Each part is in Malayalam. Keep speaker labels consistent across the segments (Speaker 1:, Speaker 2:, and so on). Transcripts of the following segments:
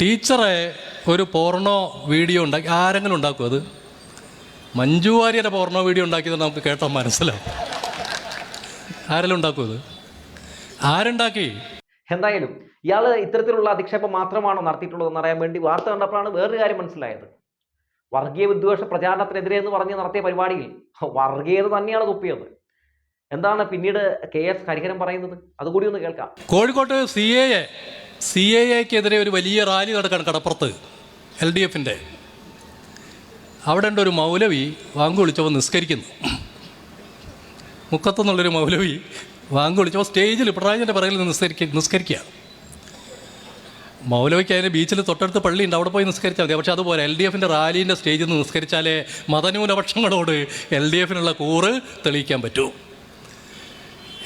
Speaker 1: ടീച്ചറെ ഒരു പോർണോ വീഡിയോ ഉണ്ടാക്കി ആരെങ്കിലും ഉണ്ടാക്കും അത്? മഞ്ജു വാര്യരെ പോർണോ വീഡിയോ ഉണ്ടാക്കിയത് നമുക്ക് കേട്ടാൽ മനസ്സിലാവും. ആരെങ്കിലും ഉണ്ടാക്കും അത്? ആരുണ്ടാക്കി?
Speaker 2: എന്തായാലും ഇയാൾ ഇത്തരത്തിലുള്ള അധിക്ഷേപം മാത്രമാണോ നടത്തിയിട്ടുള്ളതെന്ന് അറിയാൻ വേണ്ടി വാർത്ത കണ്ടപ്പോഴാണ് വേറൊരു കാര്യം മനസ്സിലായത്. വർഗീയ വിദ്വേഷ പ്രചാരണത്തിനെതിരെ എന്ന് പറഞ്ഞ് നടത്തിയ പരിപാടിയിൽ വർഗീയത തന്നെയാണ് തുപ്പിയത്. എന്താണ് പിന്നീട് കെ എസ് ഹരിഹരൻ പറയുന്നത്? അതുകൂടി ഒന്ന് കേൾക്കാം.
Speaker 1: കോഴിക്കോട്ട് C A A C A എക്കെതിരെ ഒരു വലിയ റാലി നടക്കാണ് കടപ്പുറത്ത് എൽ ഡി എഫിന്റെ അവിടെ ഉണ്ട് ഒരു മൗലവി വാങ്ക് വിളിച്ചപ്പോൾ നിസ്കരിക്കുന്നു. മുക്കത്തുനിന്നുള്ളൊരു മൗലവി വാങ്ക് വിളിച്ചപ്പോൾ സ്റ്റേജിൽ പിണറായിന്റെ പിറകിൽ നിസ്കരിക്ക നിസ്കരിക്കുക. മൗലവിക്ക് അതിന് ബീച്ചിൽ തൊട്ടടുത്ത് പള്ളിയുണ്ട് അവിടെ പോയി നിസ്കരിച്ചാൽ മതി. പക്ഷേ അതുപോലെ എൽ ഡി എഫിന്റെ റാലീന്റെ സ്റ്റേജിൽ നിന്ന് നിസ്കരിച്ചാലേ മതന്യൂനപക്ഷങ്ങളോട് എൽ ഡി എഫിനുള്ള കൂറ് തെളിയിക്കാൻ പറ്റൂ.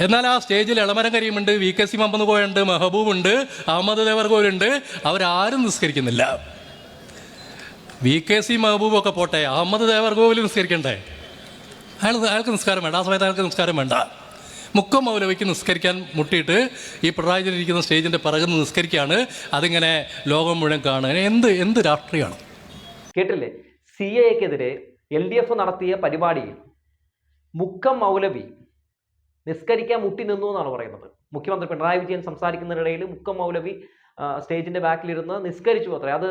Speaker 1: എന്നാൽ ആ സ്റ്റേജിൽ ഇളമരം കരീമുണ്ട് വി കെ സി മമ്മന്ന് കോയുണ്ട് മെഹബൂബ് ഉണ്ട് അഹമ്മദ് ദേവർഗോലുണ്ട് അവരാരും നിസ്കരിക്കുന്നില്ല. വി കെ സി മെഹബൂബ് ഒക്കെ പോട്ടെ അഹമ്മദ് ദേവർഗോവിൽ നിസ്കരിക്കണ്ടേ? അയാൾ അയാൾക്ക് നിസ്കാരം വേണ്ട. ആ സമയത്ത് അയാൾക്ക് നിസ്കാരം വേണ്ട. മുക്കം മൗലവിക്ക് നിസ്കരിക്കാൻ മുട്ടിയിട്ട് ഈ പിണറായി ഇരിക്കുന്ന സ്റ്റേജിന്റെ പിറകിൽ നിന്ന് നിസ്കരിക്കുകയാണ്. അതിങ്ങനെ ലോകം മുഴുവൻ കാണുക. എന്ത് എന്ത് രാഷ്ട്രീയമാണ്?
Speaker 2: കേട്ടില്ലേ? സി എക്കെതിരെ എൽ ഡി എഫ് നടത്തിയ പരിപാടിയിൽ മുക്കം മൗലവി നിസ്കരിക്കാൻ മുട്ടി നിന്നു എന്നാണ് പറയുന്നത്. മുഖ്യമന്ത്രി പിണറായി വിജയൻ സംസാരിക്കുന്നതിനിടയിൽ മുക്കം മൗലവി സ്റ്റേജിന്റെ ബാക്കിലിരുന്ന് നിസ്കരിച്ചു അത്രേ. അത്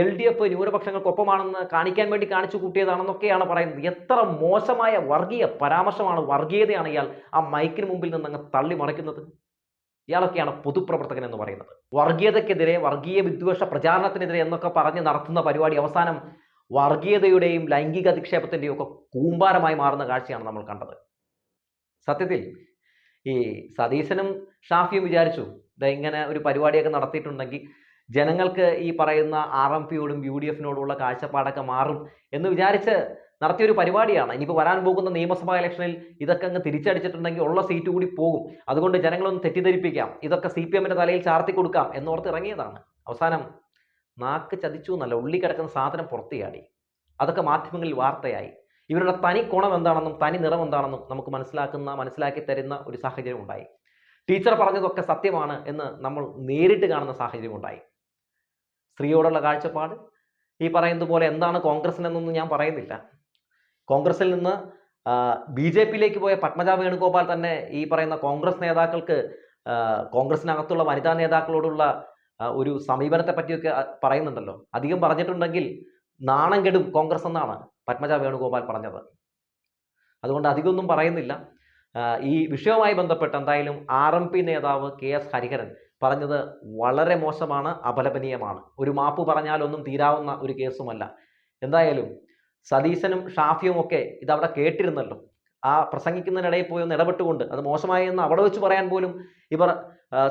Speaker 2: എൽ ഡി എഫ് ന്യൂനപക്ഷങ്ങൾക്കൊപ്പമാണെന്ന് കാണിക്കാൻ വേണ്ടി കാണിച്ചു കൂട്ടിയതാണെന്നൊക്കെയാണ് പറയുന്നത്. എത്ര മോശമായ വർഗീയ പരാമർശമാണ് വർഗീയതയാണ് ഇയാൾ ആ മൈക്കിന് മുമ്പിൽ നിന്ന് അങ്ങ് തള്ളി മറിക്കുന്നത്. ഇയാളൊക്കെയാണ് പൊതുപ്രവർത്തകൻ എന്ന് പറയുന്നത്. വർഗീയതയ്ക്കെതിരെ വർഗീയ വിദ്വേഷ പ്രചാരണത്തിനെതിരെ എന്നൊക്കെ പറഞ്ഞ് നടത്തുന്ന പരിപാടി അവസാനം വർഗീയതയുടെയും ലൈംഗിക അധിക്ഷേപത്തിന്റെയും ഒക്കെ കൂമ്പാരമായി മാറുന്ന കാഴ്ചയാണ് നമ്മൾ കണ്ടത്. സത്യത്തിൽ ഈ സതീശനും ഷാഫിയും വിചാരിച്ചു ദാ ഇങ്ങനെ ഒരു പരിപാടിയൊക്കെ നടത്തിയിട്ടുണ്ടെങ്കിൽ ജനങ്ങൾക്ക് ഈ പറയുന്ന ആർ എം പിയോടും യു ഡി എഫിനോടുള്ള കാഴ്ചപ്പാടൊക്കെ മാറും എന്ന് വിചാരിച്ച് നടത്തിയൊരു പരിപാടിയാണ്. ഇനിയിപ്പോൾ വരാൻ പോകുന്ന നിയമസഭാ ഇലക്ഷനിൽ ഇതൊക്കെ അങ്ങ് തിരിച്ചടിച്ചിട്ടുണ്ടെങ്കിൽ ഉള്ള സീറ്റ് കൂടി പോകും. അതുകൊണ്ട് ജനങ്ങളൊന്ന് തെറ്റിദ്ധരിപ്പിക്കാം. ഇതൊക്കെ സി പി എമ്മിന്റെ തലയിൽ ചാർത്തി കൊടുക്കാം എന്നോർത്ത് ഇറങ്ങിയതാണ്. അവസാനം നാക്ക് ചതിച്ചു എന്നല്ല ഉള്ളി കിടക്കുന്ന സാധനം പുറത്തിയാടി അതൊക്കെ മാധ്യമങ്ങളിൽ വാർത്തയായി. ഇവരുടെ തനി കോണം എന്താണെന്നും തനി നിറം എന്താണെന്നും നമുക്ക് മനസ്സിലാക്കുന്ന മനസ്സിലാക്കി തരുന്ന ഒരു സാഹചര്യം ഉണ്ടായി. ടീച്ചർ പറഞ്ഞതൊക്കെ സത്യമാണ് എന്ന് നമ്മൾ നേരിട്ട് കാണുന്ന സാഹചര്യം ഉണ്ടായി. സ്ത്രീയോടുള്ള കാഴ്ചപ്പാട്. ഈ പറയുന്നത് പോലെ എന്താണ് കോൺഗ്രസിനെന്നൊന്നും ഞാൻ പറയുന്നില്ല. കോൺഗ്രസിൽ നിന്ന് ബി ജെ പിയിലേക്ക് പോയ പത്മജ വേണുഗോപാൽ തന്നെ ഈ പറയുന്ന കോൺഗ്രസ് നേതാക്കൾക്ക് കോൺഗ്രസിനകത്തുള്ള വനിതാ നേതാക്കളോടുള്ള ഒരു സമീപനത്തെ പറ്റിയൊക്കെ പറയുന്നുണ്ടല്ലോ. അധികം പറഞ്ഞിട്ടുണ്ടെങ്കിൽ നാണം കെടും കോൺഗ്രസ് എന്നാണ്. പത്മജ വേണുഗോപാൽ പറഞ്ഞത്. അതുകൊണ്ട് അധികമൊന്നും പറയുന്നില്ല. ഈ വിഷയവുമായി ബന്ധപ്പെട്ട് എന്തായാലും ആർ എം പി നേതാവ് കെ എസ് ഹരിഹരൻ പറഞ്ഞത് വളരെ മോശമാണ് അപലപനീയമാണ്. ഒരു മാപ്പ് പറഞ്ഞാലൊന്നും തീരാവുന്ന ഒരു കേസുമല്ല. എന്തായാലും സതീശനും ഷാഫിയും ഒക്കെ ഇതവിടെ കേട്ടിരുന്നല്ലോ. ആ പ്രസംഗിക്കുന്നതിനിടയിൽ പോയി ഒന്ന് ഇടപെട്ടുകൊണ്ട് അത് മോശമായി എന്ന് അവിടെ വെച്ച് പറയാൻ പോലും ഇവർ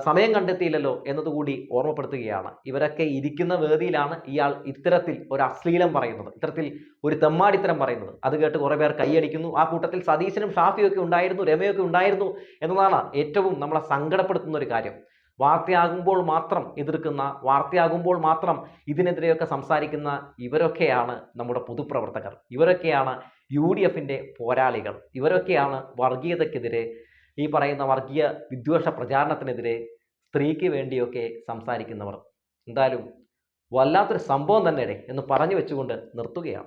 Speaker 2: സമയം കണ്ടെത്തിയില്ലല്ലോ എന്നതുകൂടി ഓർമ്മപ്പെടുത്തുകയാണ്. ഇവരൊക്കെ ഇരിക്കുന്ന വേദിയിലാണ് ഇയാൾ ഇത്തരത്തിൽ ഒരു അശ്ലീലം പറയുന്നത് ഇത്തരത്തിൽ ഒരു തെമ്മാടിത്തരം പറയുന്നത്. അത് കേട്ട് കുറേ പേർ കൈയടിക്കുന്നു. ആ കൂട്ടത്തിൽ സതീശനും ഷാഫിയും ഒക്കെ ഉണ്ടായിരുന്നു രമയൊക്കെ ഉണ്ടായിരുന്നു എന്നതാണ് ഏറ്റവും നമ്മളെ സങ്കടപ്പെടുത്തുന്ന ഒരു കാര്യം. വാർത്തയാകുമ്പോൾ മാത്രം എതിർക്കുന്ന വാർത്തയാകുമ്പോൾ മാത്രം ഇതിനെതിരെയൊക്കെ സംസാരിക്കുന്ന ഇവരൊക്കെയാണ് നമ്മുടെ പൊതുപ്രവർത്തകർ. ഇവരൊക്കെയാണ് യു ഡി എഫിന്റെ പോരാളികൾ. ഇവരൊക്കെയാണ് വർഗീയതയ്ക്കെതിരെ ഈ പറയുന്ന വർഗീയ വിദ്വേഷ പ്രചാരണത്തിനെതിരെ സ്ത്രീക്ക് വേണ്ടിയൊക്കെ സംസാരിക്കുന്നവർ. എന്തായാലും വല്ലാത്തൊരു സംഭവം തന്നെ എന്ന് പറഞ്ഞു വെച്ചുകൊണ്ട് നിർത്തുകയാണ്.